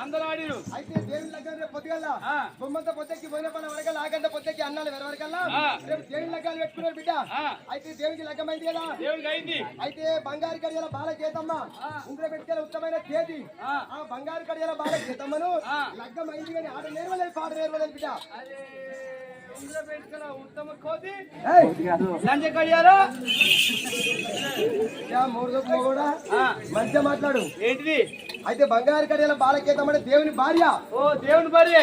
అందరూ ఆడిరు అయితే దేవుని రేపు పొద్దుగల. బొమ్మంత పొద్దెక్కి పోయిన పని వరకల్లా ఆగంట పొద్దెక్కి అన్నాలు వెర వరకల్లా ఆ. రేపు దేవుని లగ్గాలు పెట్టుకున్నారు బిడ్డ. అయితే దేవునికి లగ్గమైంది కదా దేవుడికి అయింది అయితే బంగారు కడియాల బాల చేతమ్మ ఉంగర పెట్టుకెళ్ళ ఉత్తమైన చేతి ఆ. బంగారు కడియాల బాల చేతమ్మను. లగ్గమైంది కానీ ఆట నేర్వలేదు పాట నేర్వలేదు బిడ్డ మంచిగా మాట్లాడు. ఏంటిది? అయితే బంగారు కడియాల బాల చేతమ్మని దేవుని భార్య. ఓ దేవుని మరి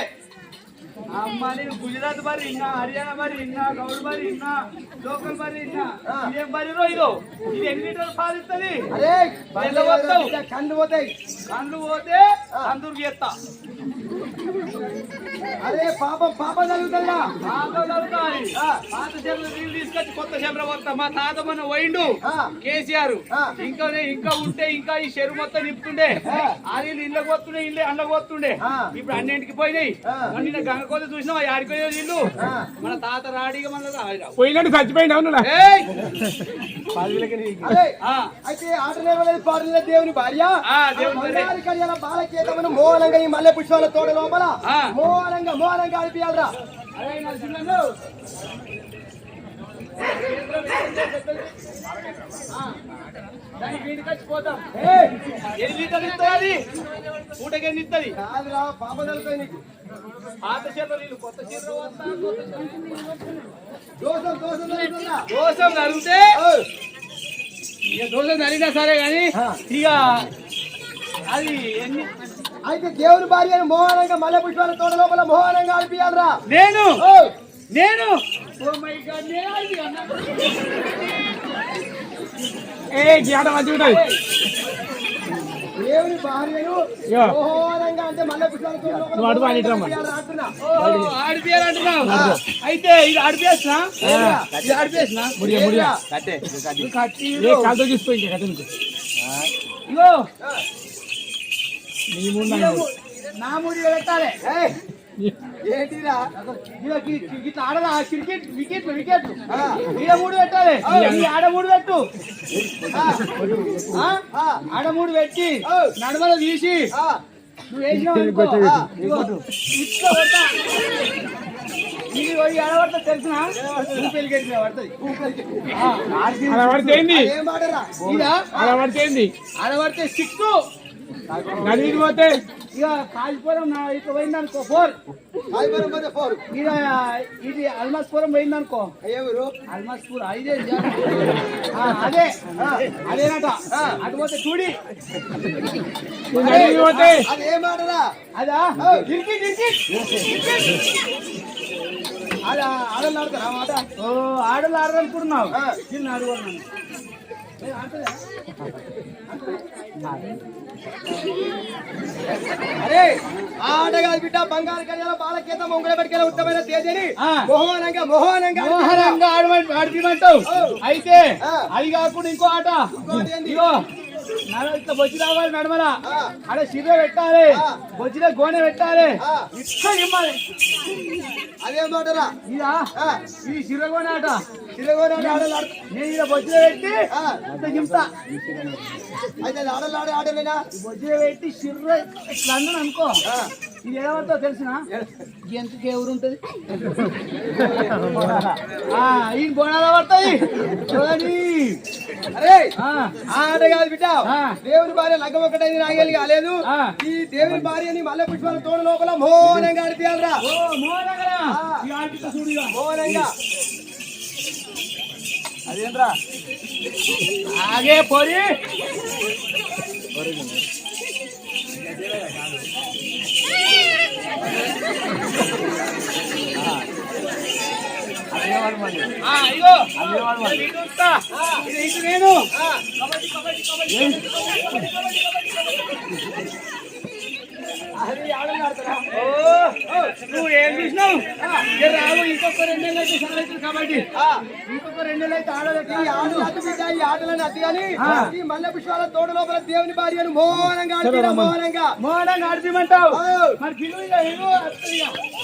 అమ్మ నేను గుజరాత్ మరి ఇన్నా హర్యానా మరి ఇన్నా గౌడ్ మరి ఇన్నా లోకల్ మరి ఇన్నా. ఆ. ఇదేం బరిరో ఇదో? ఎన్ని లీటర్లు పాలిస్తుంది అరే కళ్ళు పోతాయి కళ్ళు పోతే అందరు చేస్తా. అరే పాపం పాపం పాత చదువుతాయి. పాత నీళ్ళు తీసుకొచ్చి కొత్త చెంబులు పోతా. మా తాత మన వైండు ఆ. కేసీఆర్. ఇంకా ఇంకా ఉంటే ఇంకా ఈ చెరువు మొత్తం నింపుతుండే. నీళ్ళు ఇళ్ళకి పోతుండే ఇల్లు అండ్లకు పోతుండే. ఆ. ఇప్పుడు అన్నింటికి పోయినాయి. నిన్న గంగకోత చూసినా ఆడిపోయే ఆ. మన తాత రాడిగా మన పోయినట్టు ఆ, అయితే ఆట నేర్వలేదు దేవుని భార్య. ఆ, దేవుని బాలకేతమను మోహనంగా ఈ మల్లె పుష్పాల తోట లోపల. మోహనంగా లీటర్లు ఇస్తుంది అది పూటకి ఎన్ని ఇస్తుంది కాదురా పాప తలుపుతాయి నీకు పాత నీళ్ళు కొత్త దోషం దోషం? దోశం నరిగితే ఇక దోశం నరిగినా సరే కానీ. ఇక అది ఎన్ని అయితే దేవుని భార్య మోహనంగా మల్లె పుష్పాల తోట లోపల మోహనంగా అడిపియాలరా నేను నేను? ఏ గీట ఉంటుంది దేవుని భార్యను. మోహనంగా అంటే మల్లె పుష్పాల తోట లోపల అంటున్నావు అయితే ఇది ఆడిపేసిన ఇది కట్టి కాలుతో చూసిపోయి ఇంకా కథ నీకు. ఇగో. నా మూడు పెట్టాలి ఏంటిరా ఇట్లా ఆడదా క్రికెట్ వికెట్లు వికెట్లు ఈడ మూడు పెట్టాలి ఈ ఆడ మూడు పెట్టు ఆడ మూడు పెట్టి ఓ. నడమల తీసి ఆ, నువ్వు వేసినావు ఇట్లా కొడతా. ఇది పోయి ఆడబడతా తెలిసిన ఊపెలికెట్టిన పడుతుంది అలా పడితే సిక్కు నదికి పోతే ఇక కాల్పురం నా ఇట్లా పోయిందనుకో ఫోర్. అయిపోయిన పోతే ఫోర్. ఇక ఇది అల్మాస్పురం పోయిందనుకో. ఎవరు అల్మాస్పూర్ ఇదే అదే. అదేనట అటు పోతే చూడి. నదికి పోతే. అది ఏం పాడరా అదా? గిరికి గిరికి అది ఆడలు ఆడతారా? మాట ఆడలు ఆడదనుకుంటున్నావు ఆ. చిన్న అడుగున్నాను అరే కాదు బిడ్డ బంగారు కళ్యాణ బాలకేత ముంగడ పెట్టుకెళ్ళ ఉత్తమైన తేజని ఆ. మోహనంగా మోహనంగా మోహనంగా ఆడమంట ఆడిపిమంటావు అయితే. అది కాకుండా ఇంకో ఆట? ఇగో ఇట్లా బొచ్చి రావాలి నడమల. ఆడ సిర్ర పెట్టాలి. బొచ్చిలో గోనె పెట్టాలి. ఇట్లా ఇమ్మాలి అదేం పాడరా ఇదా. ఇది సిర్ర గోనె ఆట ఆడలు ఆడతారు నేను ఇలా బొచ్చిలో పెట్టి. ఇట్లా చింపుతా అయితే ఆడే ఆడలేనా బొచ్చిలో పెట్టి సిర్ర ఇట్లా అన్నాను అనుకో. ఇది పడుతుందో తెలిసిన? ఎంతకి ఎవరు ఉంటుంది? ఈ బోనాల ఆ. ఆట కాదు బిడ్డ. దేవుని భార్య లగ్గం ఒకటైంది నాగేలి కాలేదు. ఈ దేవుని భార్యని మల్లె పుష్పాల తోడ లోపల మోహనంగా అడిపియాలరా. మోహనంగా. అదేంట్రా? ఆగే పోరి ఆ, ఇగో ఇది ఇటు వస్తా. ఇది ఇటు నేను. నువ్వు ఏం చూసినావు? రావు ఇంకొక రెండు నెలలు అయితే సాగుతుంది కాబట్టి. ఇంకొక రెండు నెలలు అయితే ఆడలేదు ఈ ఆటలు అతి బిడ్డ ఈ ఆటలను అతి ఆ. ఈ మల్లె పుష్పాల తోట లోపల దేవుని భార్యను మోహనంగా అడిపిరా మోహనంగా. మోడల్ ఆడిపిమంటావు. మరి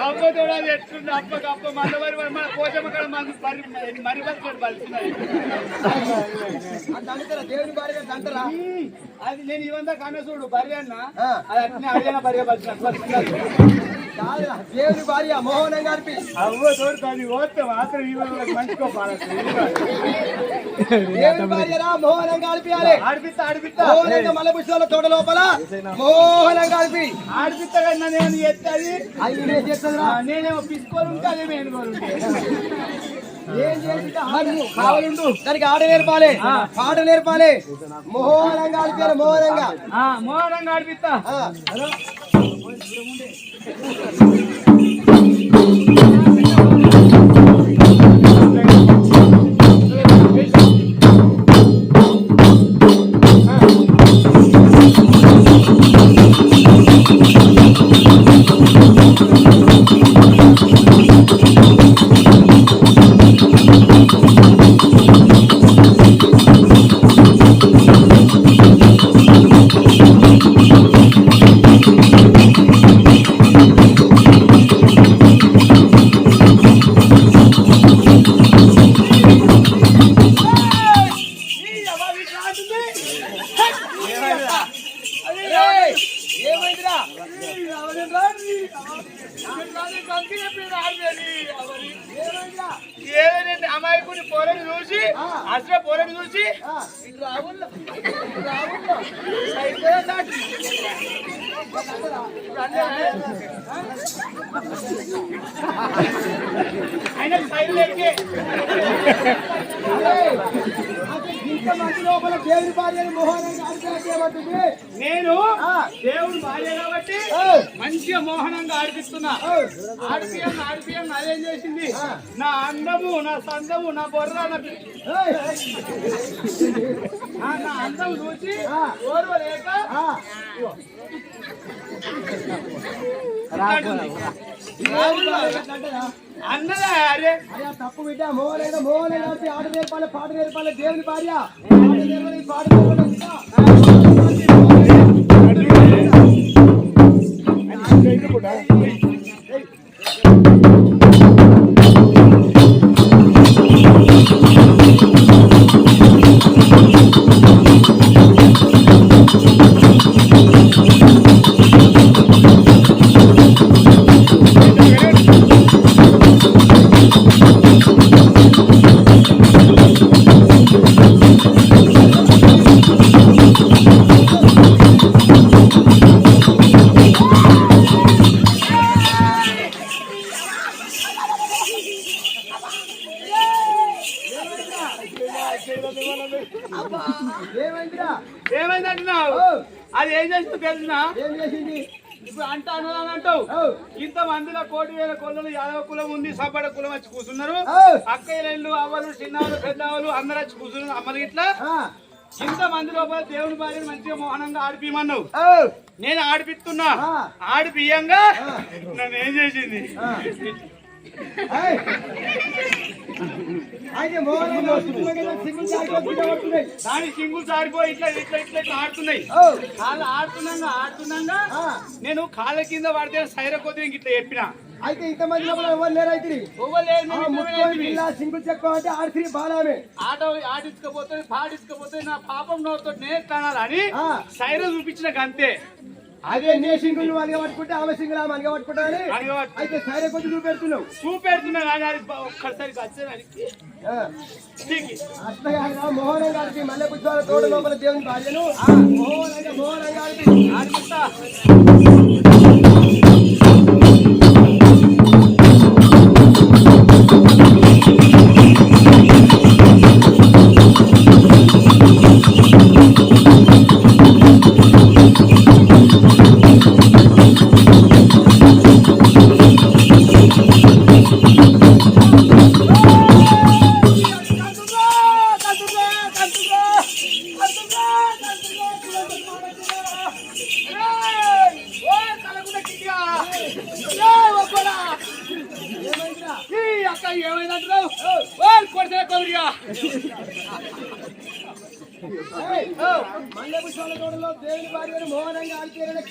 అప్ప తోడా అప్పకి మన కాడ మరి దేవుని భార్య అది నేను ఇవంతా కన్న చూడు బరి అన్న. అది అట్నే అడిగిన బతుకున్నది కాదురా, దేవుని భార్య మోహనం గారి అవ్వ ఓస్తే మాత్రం ఈ దేవుని మోహనం గారిపియాలి ఆడిపిస్తా ఆడిపిస్తా. మోహనంగా తోట లోపల మోహనం గారిపి నేను అది నేను నేనేమో పిసుకోరు కావాలండు. దానికి ఆట నేర్పాలి. పాట నేర్పాలి. మోహనంగా ఆడిపోయారు మోహనంగా మోహనంగా ఆడిపిస్తా. ఆ. అసలు పొరని చూసి. ఆయన సైడ్ లెక్కే నేను. దేవుడు భార్య కాబట్టి మంచిగా మోహనంగా ఆడిపిస్తున్నా. ఆడిపియం ఆడిపియం అదేం చేసింది. నా అందము నా సందము నా బొర్ర నా నా అందం చూసి. ఓర్వలేక ఆ, రావుల్లో అంటారా? అన్నదా అరే అయ్యా తప్పు బిడ్డ మోహనైనా మోహన కలిపి ఆట నేర్పాలి పాట నేర్పాలి దేవుని భార్య పాట నేర్పాలి పాట ఇంత మంది లోపల దేవుని భార్యను మంచిగా మోహనంగా ఆడిపియమన్నావు. ఓ, నేను ఆడిపిస్తున్నా. ఆడిపియంగా. నన్ను ఏం చేసింది? దాని సింగులు సారిపోయి ఇట్లా ఇట్లా ఇట్లా ఇట్లా ఆడుతున్నాయి. కాళ్ళు ఆడుతున్నాగా ఆడుతున్నాగా నేను కాళ్ళ కింద పడితే సైర కొద్ది ఇట్లా చెప్పిన. అయితే ఇంతమంది లోపల ఎవరు లేరు అయితే. పిల్ల సింగిల్ చెక్క అంటే ఆడిసి బాలామే ఆట ఆడించుకపోతే పాడించుకపోతే నా పాపం నోతో నేర్తానని ఆ. సైర చూపించిన అంతే అదే నీ సింగిల్ అనిగా పట్టుకుంటే ఆమె సింగిల్ ఆమె అనిగా పట్టుకుంటావని అడగబట్టు. అయితే సైరే కొద్ది చూపెడుతున్నావు చూపెడుతున్నా కానీ ఒక్కసారి వచ్చేదానికి. అట్లా మోహనం గారికి మల్లె పుష్పాల తోట లోపల దేవుని భార్యను మోహనంగా మోహనం గారికి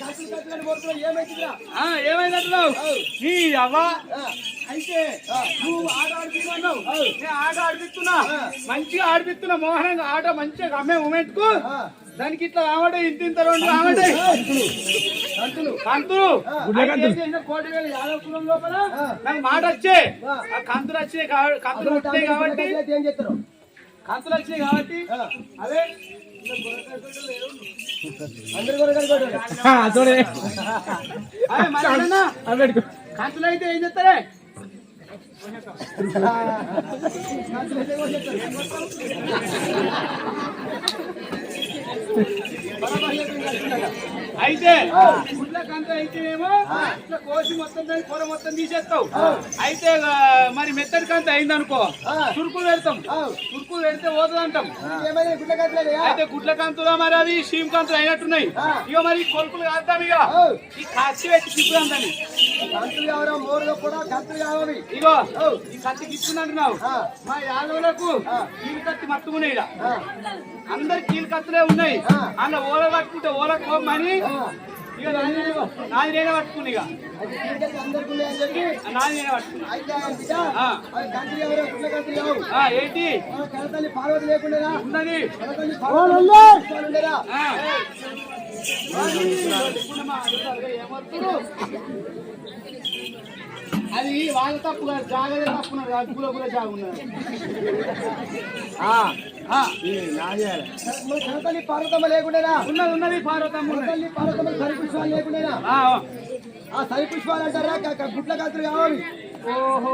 కత్తులు కత్తులని కొడుతున్నావు ఏమైతుందిరా ఆ, ఏమైందంటున్నావు? నీ అవ్వ అయితే నువ్వు ఆట ఆడిపిస్తున్నావు. నేను ఆట ఆడిపిస్తున్నా. మంచిగా ఆడిపిస్తున్నా. మోహనంగా ఆట మంచిగా. అమ్మే మూమెంట్కు దానికి ఇట్లా రావడే ఇంత ఇంత రెండు రావడే. కంతులు కంతులు. కంతులు. కోటి వేల యాదవ కులం లోపల. నాకు మాట వచ్చే. ఆ కంతులు వచ్చాయి కా- కంతులు వచ్చాయి కాబట్టి. ఏం చేస్తారు? కంతులు వచ్చాయి కాబట్టి అదే కంతులు అయితే ఏం చేస్తారే? అయితే గుడ్ల కంత అయితేనేమో ఇట్లా కోసి మొత్తం దాని కూర మొత్తం తీసేస్తావు. అయితే మరి మెత్తడి కంత అయిందనుకో చురుకులు పెడతాం. చురుకులు పెడితే కట్టలేదా అయితే గుడ్ల కంతులు మరి అవి? షీమ్ కంతులు అయినట్టున్నాయి. ఇక మరి కొలుపులు కాద్దాం ఇక ఈ కత్తి పెట్టి తిప్పుదాం దాన్ని కంతులు కావరా మోరుగా కూడా కంతులు కావాలి ఇగో ఈ కత్తి గిచ్చునంటున్నావు మా యాదవులకు కీలు కత్తి మట్టుకున్నాయి ఈడ. అందరు కీలు కత్తులే ఉన్నాయి అన్న ఓల పట్టుకుంటే ఓల కోపమని ఇక నాది నేనే- పట్టుకుని ఇక. నాది నేనే పట్టుకున్నా. ఏంటి? పార్వతి లేకుండా ఉన్నది. కనతల్లి అది వాళ్ళ తప్పు కాదు జాగ్రత్త తప్పున్నారు కాదు పూల పూల జాగు ఉన్నారు. ఆ, ఆ. మన కనతల్లి పార్వతమ్మ లేకుండేనా? ఉన్నది ఉన్నది పార్వతమ్మ కనతల్లి పార్వతమ్మ సరి పుష్పాలు లేకుండేనా? ఆ, ఆ. సరి పుష్పాలు అంటారా? గుడ్ల కంతులు కావాలి. ఓహో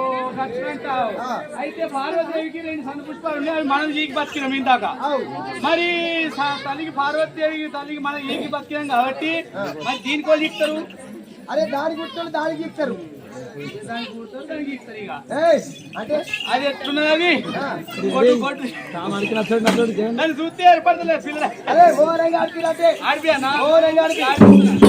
ఆ. అయితే పార్వతీదేవికి రెండు సన్న పుష్పాలు ఉన్నాయి అవి మనం ఈకి బతికినాం ఇందాక. అవు. మరి తల్లికి పార్వతీదేవికి తల్లికి మనం ఈకి బతికినాం కాబట్టి మరి దీనికి ఇస్తారు అరే దాని గుర్తులు దానికి ఇస్తారు. అంటే? అది ఎట్లున్నది చూస్తే ఏర్పడతలేదు పిల్లల. అరే అరే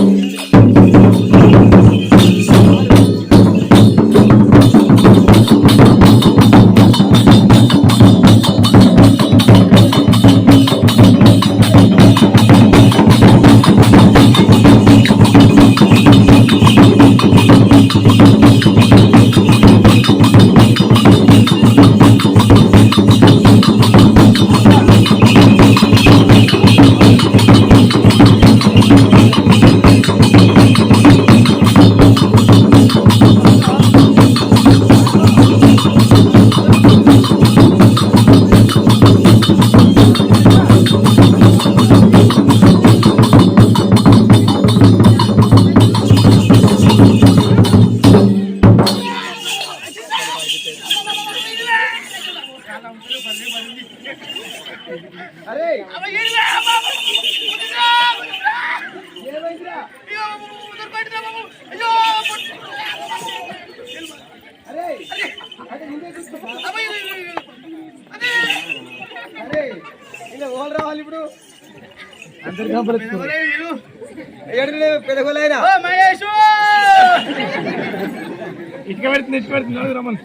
ఇటుక పెడుతుంది ఇటుక పెడుతుంది రమ్మని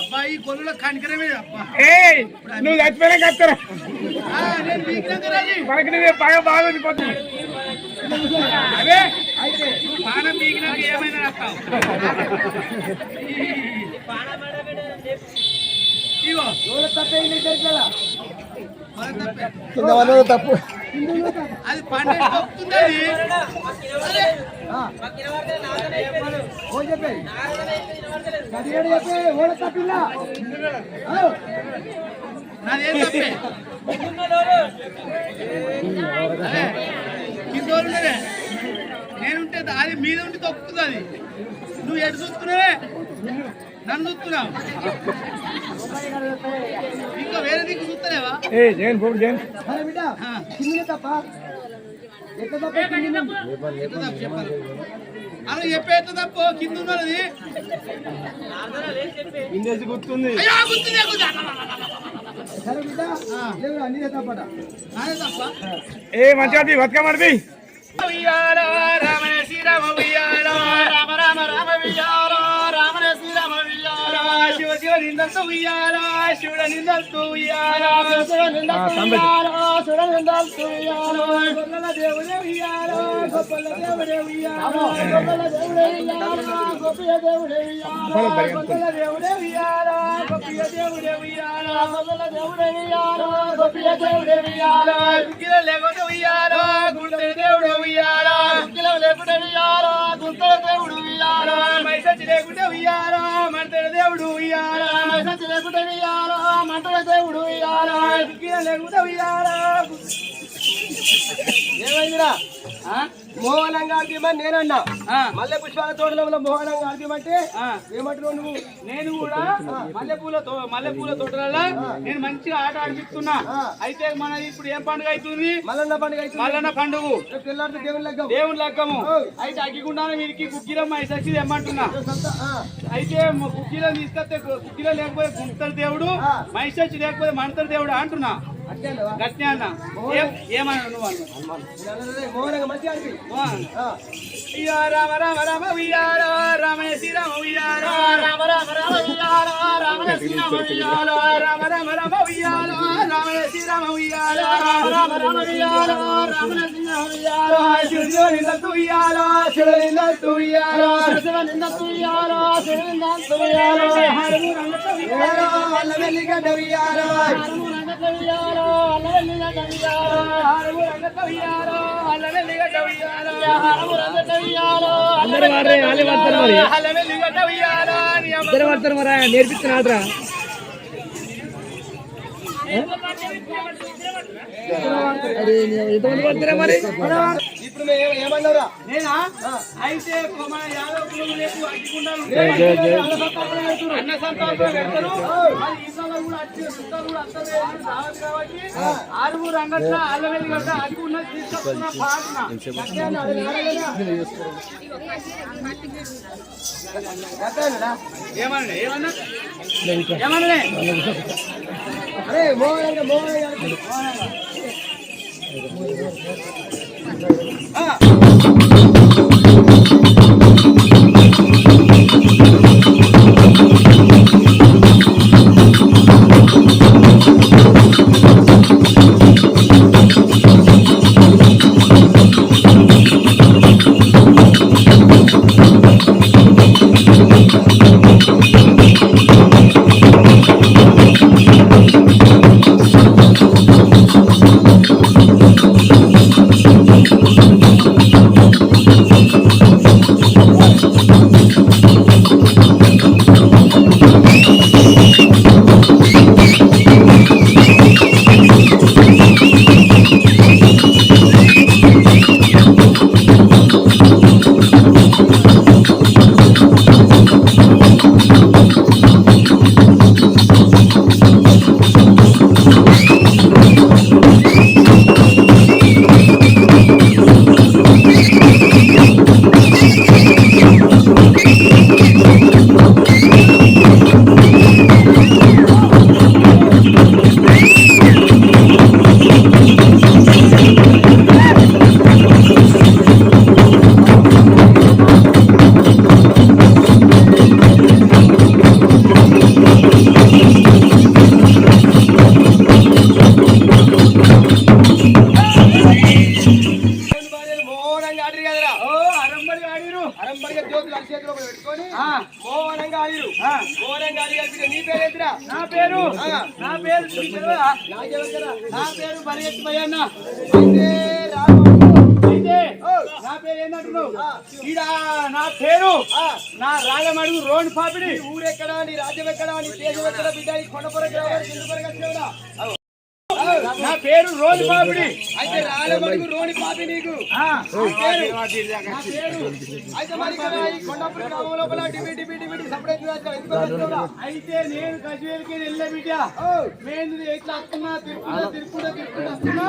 అబ్బాయి కనికరమే నువ్వు చచ్చిపోయినా కత్తరా మనకి నువ్వే బాగా బాగా ఉండిపోతుంది పానం ఏమైనా రాస్తావు కింద తప్పు. అది పన్నెండు అది? నేనుంటే అది మీద ఉండి తప్పుతుంది అది. నువ్వు ఎటు చూస్తున్నావే? నన్ను చూస్తున్నావు. ఇంకా వేరే దిక్కు చూస్తలేవా? ఏ జగన్ పోడు జగన్ అరే బిడ్డ ఆ. కింద తప్ప. ఎట్లా తప్ప కింద ఎట్లా తప్పు చెప్పాలి అలా చెప్పే ఎట్లా తప్పు? కింద ఉన్నది. ఇందేసి గుర్తుంది. అయ్యో గుర్తుంది గుర్తుంది. సరే బిడ్డ లేదు అన్ని తప్పట నాదే తప్ప? ఏ రామనే శ్రీరామ శివ శివ నిందస్తు ఉయ్యాలా శివుడ నిందస్తు ఉయ్యాలా గొల్లల దేవుడే ఉయ్యాలా గొప్పల దేవుడే ఉయ్యాలా గొప్పల దేవుడే ఉయ్యాలా గొప్పల దేవుడే ఉయ్యాలా గొల్లల దేవుడే ఉయ్యాలా గొప్పల దేవుడే ఉయ్యాలా గొల్లల దేవుడే ఉయ్యాలా గొప్పల దేవుడే ఉయ్యాలా గుగ్గిల లేకుండా ఉయ్యాలా లేకుండా ఉయ్యాలా మంటల దేవుడు ఉయ్యాలా మైసచ్చి లేకుండా ఉయ్యాలా. మంటల దేవుడు ఉయ్యాలా. గుగ్గిల లేకుండా ఉయ్యాలా. ఏమైందిరా? మోహనంగా అడిగిమని నేనన్నా. మల్లె పుష్పాల తోటలో మోహనంగా అడిగిమంటే ఆ. ఏమంటున్నావు నువ్వు? నేను కూడా మల్లెపూల మల్లెపూల తోటలలో నేను మంచిగా ఆట ఆడిపిస్తున్నా. అయితే మన ఇప్పుడు ఏం పండుగ అవుతుంది? మల్లన్న పండుగ అయితే మల్లన్న పండుగ. రేపు తెల్లారితే దేవుని లెక్క దేవుని లెక్కము అయితే అగ్గిగుండా వీరికి కుక్కీరమ్మ ఐసక్తి తెమ్మంటున్నా. అయితే కుక్కీలో తీసుకొస్తే కుక్కీలో లేకపోతే గుంటరు దేవుడు. మైసచ్చి లేకపోతే మంటరు దేవుడు అంటున్నా. అట్టే గట్నే అన్న ఏం- ఏమన్నా నువ్వు అన్న మోహనంగా రామ రామ రామ రామయ శ్రీరామ రామ రామ రామ రామయ శ్రీరామ రామ రామ రామ రామయ శ్రీరామ రామ రామ రామ రామయ శ్రీరామ శివుడు శివుడు శివుడు శివుడు హరము అందరూ వాళ్ళే వాడతారు మరి. నేర్పిస్తున్నారా ఎంతమంది పడతారా మరి? ఇప్పుడు మేము ఏ- ఏమన్నావురా నేనా? అయితే మన యాదవ్ కులం రేపు అగ్గిగుండాలు అన్న సంతాపం పెడతారు మరి ఈసారి కూడా వచ్చి చుట్టాలు కూడా వస్తారు రావాలి కాబట్టి ఆరుగురు అంగట్ల అల్లవెల్లి గట్ట అగ్గి ఉన్నది తీసుకొస్తున్నా పాటన ఎక్కడరా ఏమన్నా ఏమన్నా? ఏమన్నా అరే మోహనంగా అడిగి మోహనంగా పేరు భయన్న అయితే అయితే నా పేరు ఈడ నా పేరు? నా రాగమడుగు రోడ్ పాపిడి. ఊరెక్కడా నీ రాజ్యం ఎక్కడా నీ దేశం ఎక్కడా బిడ్డ ఈ కొండపొర గ్రామాలు కిందపొర నా పేరు రోడ్ పాపిడి. అయితే రాలమడుగు రోని పాపి నీకు. ఆ, అయితే నేను కశ్మీర్కి వెళ్ళే బిడ్డ. నేను ఎట్లా వస్తున్నా తిరుక్కుంటా తిరుక్కుంటా వస్తున్నా?